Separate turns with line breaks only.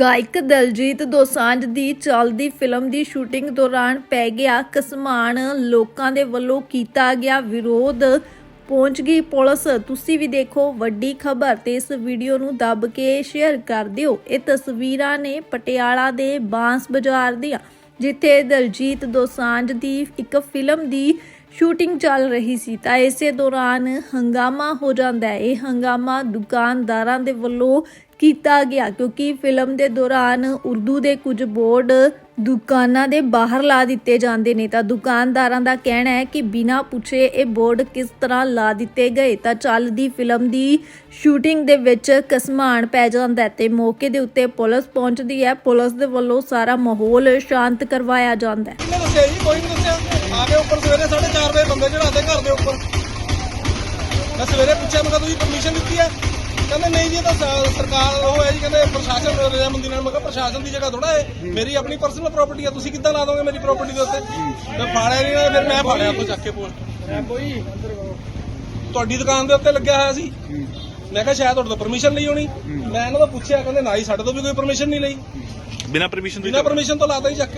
ਗਾਇਕ ਦਲਜੀਤ ਦੋਸਾਂਝ ਦੀ ਚੱਲਦੀ ਫਿਲਮ ਦੀ ਸ਼ੂਟਿੰਗ ਦੌਰਾਨ ਪੈ ਗਿਆ ਕਸਮਾਨ। ਲੋਕਾਂ ਦੇ ਵੱਲੋਂ ਕੀਤਾ ਗਿਆ ਵਿਰੋਧ। ਪਹੁੰਚ ਗਈ ਪੁਲਿਸ। ਤੁਸੀਂ ਵੀ ਦੇਖੋ ਵੱਡੀ ਖਬਰ ਤੇ ਇਸ ਵੀਡੀਓ ਨੂੰ ਦੱਬ ਕੇ ਸ਼ੇਅਰ ਕਰ ਦਿਓ। ਇਹ ਤਸਵੀਰਾਂ ਨੇ ਪਟਿਆਲਾ ਦੇ ਬਾਂਸ ਬਾਜ਼ਾਰ ਦੀਆਂ, ਜਿੱਥੇ ਦਲਜੀਤ ਦੋਸਾਂਝ ਦੀ ਇੱਕ ਫਿਲਮ ਦੀ ਸ਼ੂਟਿੰਗ ਚੱਲ ਰਹੀ ਸੀ ਤਾਂ ਇਸੇ ਦੌਰਾਨ ਹੰਗਾਮਾ ਹੋ ਜਾਂਦਾ ਹੈ। ਇਹ ਹੰਗਾਮਾ ਦੁਕਾਨਦਾਰਾਂ ਦੇ ਵੱਲੋਂ ਕੀਤਾ ਗਿਆ ਕਿਉਂਕਿ ਫਿਲਮ ਦੇ ਦੌਰਾਨ ਉਰਦੂ ਦੇ ਕੁਝ ਬੋਰਡ ਦੁਕਾਨਾਂ ਦੇ ਬਾਹਰ ਲਾ ਦਿੱਤੇ ਜਾਂਦੇ ਨੇ। ਤਾਂ ਦੁਕਾਨਦਾਰਾਂ ਦਾ ਕਹਿਣਾ ਹੈ ਕਿ ਬਿਨਾਂ ਪੁੱਛੇ ਇਹ ਬੋਰਡ ਕਿਸ ਤਰ੍ਹਾਂ ਲਾ ਦਿੱਤੇ ਗਏ? ਤਾਂ ਚੱਲਦੀ ਫਿਲਮ ਦੀ ਸ਼ੂਟਿੰਗ ਦੇ ਵਿੱਚ ਕਸਮਾਨ ਪੈ ਜਾਂਦਾ ਹੈ ਤੇ ਮੌਕੇ ਦੇ ਉੱਤੇ ਪੁਲਿਸ ਪਹੁੰਚਦੀ ਹੈ। ਪੁਲਿਸ ਦੇ ਵੱਲੋਂ ਸਾਰਾ ਮਾਹੌਲ ਸ਼ਾਂਤ ਕਰਵਾਇਆ ਜਾਂਦਾ ਹੈ।
ਕਿਹਨੇ ਦੱਸਿਆ ਜੀ ਕੋਈ ਨਹੀਂ ਦੱਸਿਆ ਆ ਕੇ ਉੱਪਰ ਸਵੇਰੇ 4:30 ਵਜੇ ਬੰਦੇ ਚੜਾਦੇ ਘਰ ਦੇ ਉੱਪਰ। ਮੈਂ ਸਵੇਰੇ ਪੁੱਛਿਆ ਮੈਂ ਕਿਹਾ ਤੁਸੀਂ ਪਰਮਿਸ਼ਨ ਦਿੱਤੀ ਹੈ? ਕਹਿੰਦੇ ਨਹੀਂ ਜੀ ਇਹ ਤਾਂ ਸ- ਸਰਕਾਰ ਉਹ ਹੈ ਜੀ ਕਹਿੰਦੇ ਪ੍ਰਸ਼ਾਸਨ ਰਜਾਮੰਦੀ ਨਾਲ। ਮੈਂ ਕਿਹਾ ਪ੍ਰਸ਼ਾਸਨ ਦੀ ਜਗ੍ਹਾ ਥੋੜਾ ਹੈ। ਮੇਰੀ ਆਪਣੀ ਪਰਸਨਲ ਪ੍ਰਾਪਰਟੀ ਹੈ ਤੁਸੀਂ ਕਿੱਦਾਂ ਲਾ ਦੋਗੇ ਮੇਰੀ ਪ੍ਰਾਪਰਟੀ ਦੇ ਉੱਤੇ? ਮੈਂ ਫਾੜਿਆ ਨਹੀਂ ਨਾ ਫਿਰ ਮੈਂ ਫਾੜਿਆ ਉੱਥੋਂ ਚੱਕ ਕੇ ਪੋਸਟ ਤੁਹਾਡੀ ਦੁਕਾਨ ਦੇ ਉੱਤੇ ਲੱਗਿਆ ਹੋਇਆ ਸੀ? ਮੈਂ ਕਿਹਾ ਸ਼ਾਇਦ ਤੁਹਾਡੇ ਤੋਂ ਪਰਮਿਸ਼ਨ ਲਈ ਹੋਣੀ। ਮੈਂ ਇਹਨਾਂ ਤੋਂ ਪੁੱਛਿਆ ਕਹਿੰਦੇ ਨਾ ਹੀ ਸਾਡੇ ਤੋਂ ਵੀ ਕੋਈ ਪਰਮਿਸ਼ਨ ਨਹੀਂ ਲਈ।
ਬਿਨਾ ਪਰਮਿਸ਼ਨ
ਬਿਨਾਂ ਪਰਮਿਸ਼ਨ ਤੋਂ ਲਾਤਾ ਹੀ ਚੱਕ ਕੇ।